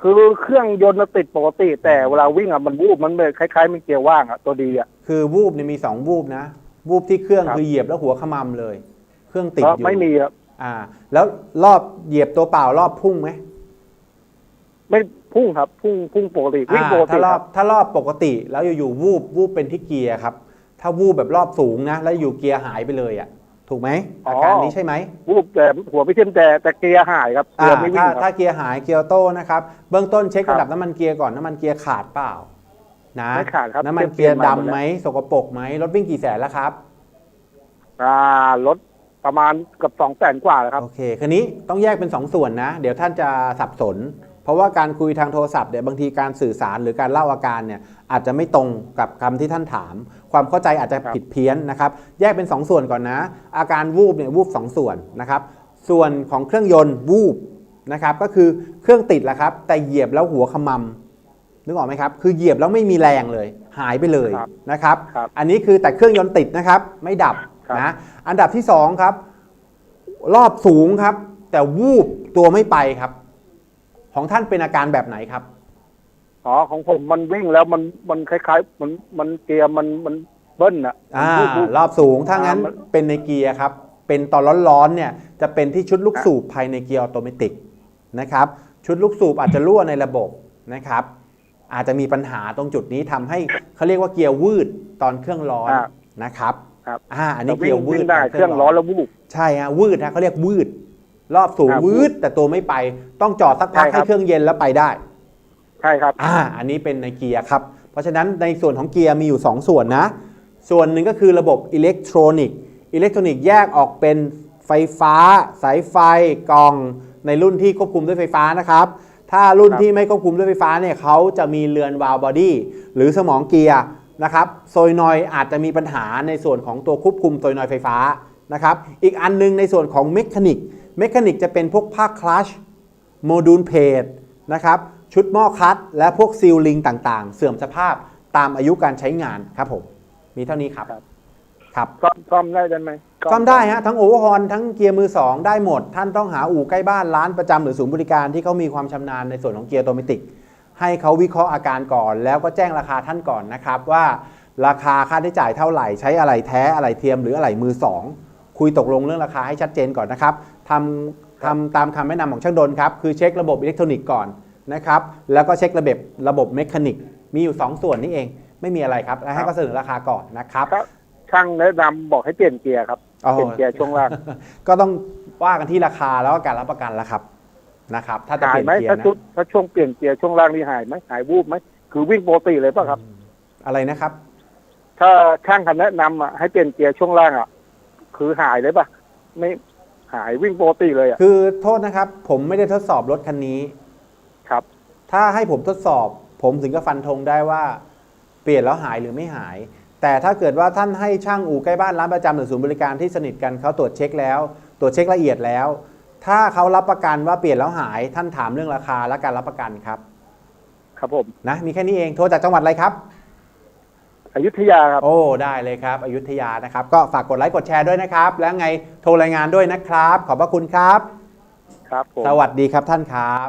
คือเครื่องยนต์มันติดปกติ แต่เวลาวิ่งอะมันวูบมันเหมือนคล้ายๆมันเกียร์ว่างอะตัวดีอะ คือวูบเนี่ยมีสองวูบนะ วูบที่เครื่องครับ คือเหยียบแล้วหัวขมำเลย เครื่องติดเพราะอยู่ไม่มีอะอ่า แล้วรอบเหยียบตัวเปล่ารอบพุ่งไหมไม่พุ่งครับ พุ่งพุ่งปกติวิ่งอ่าปกติถ้ารคอรับบถ้ารอบปกติแล้วอยู่ๆวูบวูบเป็นที่เกียร์ครับ ถ้าวูบแบบรอบสูงนะ แล้วอยู่เกียร์หายไปเลยอะ ถูกไหมอาการนี้ใช่ไหมวูบแต่หัวไม่ทิ่มแต่แต่เกียร์หายครับเกียอ่าร์ไม่วิ่ถ้างคถ้ารับ เกียร์หายเกียร์ออโต้นะครับเบื้องต้นเช็คครับระดับน้ำมันเกียร์ก่อนน้ำมันเกียร์ขาดเปล่านะไม่ขาดครับน้ำมันเกียร์ดำไหมสกปรกไหมรถวิ่งกี่แสนแล้วครับ อ่ารถประมาณเกับสองแสนกว่าแล้วครับ โอเค คืนนี้ต้องแยกเป็น 2 ส่วนนะ เดี๋ยวท่านจะสับสน เพราะว่าการคุยทางโทรศัพท์เนี่ยบางทีการสื่อสารหรือการเล่าอาการเนี่ยอาจจะไม่ตรงกับคำที่ท่านถาม ความเข้าใจอาจจะครับผิดเพี้ยนนะครับ แยกเป็น2ส่วนก่อนนะ อาการวูบเนี่ยวูบ2ส่วนนะครับ ส่วนของเครื่องยนต์วูบนะครับก็คือเครื่องติดแหละครับ แต่เหยียบแล้วหัวขมำนึกออกไหมครับ คือเหยียบแล้วไม่มีแรงเลย หายไปเลยครับนะครับครับอันนี้คือแต่เครื่องยนต์ติดนะครับ ไม่ดับครับนะอันดับที่สองครับ รอบสูงครับ แต่วูบตัวไม่ไปครับ ของท่านเป็นอาการแบบไหนครับ อ๋อของผมมันวิ่งแล้วมันมันคล้ายๆ มันมันเกียร์มันมันเบิ้ลอะอ่ามันวูบวูบรอบสูงถ้างั้นอ่ามันเป็นในเกียร์ครับ เป็นตอนร้อนๆเนี่ยจะเป็นที่ชุดลูกครับสูบภายในเกียร์ออโตเมติกนะครับชุดลูกสูบอาจจะรั่วในระบบนะครับ อาจจะมีปัญหาตรงจุดนี้ทำให้เขาเรียกว่าเกียร์วืดตอนเครื่องร้อนอ่านะครับครับอ่าอันนี้แต่เกีวิ่ยงร์วืวิ่ดงได้ตนเครื่องร้อนแล้ววูบใช่ฮะวืดนะเขาเรียกวืด รอบสูงครับวืดแต่ตัวไม่ไป ต้องจอดสักพักใช่ครัให้บ เครื่องเย็นแล้วไปได้ ใช่ครับ อ่า อันนี้เป็นในเกียร์ครับ เพราะฉะนั้นในส่วนของเกียร์มีอยู่ 2 ส่วนนะ ส่วนหนึ่งก็คือระบบอิเล็กทรอนิกส์ อิเล็กทรอนิกส์แยกออกเป็นไฟฟ้า สายไฟ กล่อง ในรุ่นที่ควบคุมด้วยไฟฟ้านะครับ ถ้ารุ่นครับ ที่ไม่ควบคุมด้วยไฟฟ้าเนี่ยเขาจะมีเรือนวาล์วบอดี้หรือสมองเกียร์นะครับ โซยนอยอาจจะมีปัญหาในส่วนของตัวควบคุมโซยนอยไฟฟ้านะครับ อีกอันหนึงในส่วนของเมคานิก เมคานิกจะเป็นพวกภาคคลัชโมดูลเพจนะครับชุดหม้อคัด และพวกซีลลิงต่างๆ เสื่อมสภาพตามอายุการใช้งานครับผม มีเท่านี้ครับ ครับครับซ่อมซ่อมได้ได้ไหมซ่อมได้ฮะทั้งโอเวอร์ฮอนทั้งเกียร์มือ 2 ได้หมด ท่านต้องหาอู่ใกล้บ้านร้านประจำหรือศูนย์บริการที่เขามีความชำนาญในส่วนของเกียร์ออโตเมติก ให้เขาวิเคราะห์อาการก่อน แล้วก็แจ้งราคาท่านก่อนนะครับว่าราคาค่าใช้จ่ายเท่าไหร่ใช้อะไรแท้อะไรเทียมหรืออะไรมือสองคุยตกลงเรื่องราคาให้ชัดเจนก่อนนะครับ ทำทำตามคำแนะนำของช่างดนครับ คือเช็คระบบอิเล็กทรอนิกส์ก่อนนะครับ แล้วก็เช็คระบบระบบเมคานิก มีอยู่ 2 ส่วนนี้เอง ไม่มีอะไรครับ แล้วให้เขาเสนอราคาก่อนนะครับครับช่างแนะนำบอกให้เปลี่ยนเกียร์ครับอ๋อเปลี่ยนเกียร์ช่วงล่าง ก็ต้องว่ากันที่ราคาแล้วก็การรับประกันแล้วครับนะครับ ถ้าจะหาเปยลี่ยนไหมเกียถ้าร์นะชุดถ้าช่วงเปลี่ยนเกียร์ช่วงล่างนี่หายไหมหายวูบไหมคือวิ่งปกติเลยป่ะครับ อะไรนะครับ ถ้าช่างคันแนะนำอะให้เปลี่ยนเกียร์ช่วงล่างอะ คือหายเลยป่ะไม่ หายวิ่งปกติเลยอะคือโทษนะครับ ผมไม่ได้ทดสอบรถคันนี้ ครับ ถ้าให้ผมทดสอบ ผมถึงจะฟันธงได้ว่า เปลี่ยนแล้วหายหรือไม่หาย แต่ถ้าเกิดว่าท่านให้ช่างอู่ใกล้บ้านร้านประจำหรือศูนย์บริการที่สนิทกันเขาตรวจเช็คแล้ว ตรวจเช็คละเอียดแล้ว ถ้าเขารับประกันว่าเปลี่ยนแล้วหาย ท่านถามเรื่องราคาและการรับประกันครับ ครับผม นะมีแค่นี้เองโทรจากจังหวัดอะไรครับ อยุธยาครับ โอ้ ได้เลยครับ อยุธยานะครับ ก็ฝากกดไลค์กดแชร์ด้วยนะครับ แล้วไงโทรรายงานด้วยนะครับ ขอบพระคุณครับ ครับผม สวัสดีครับท่านครับ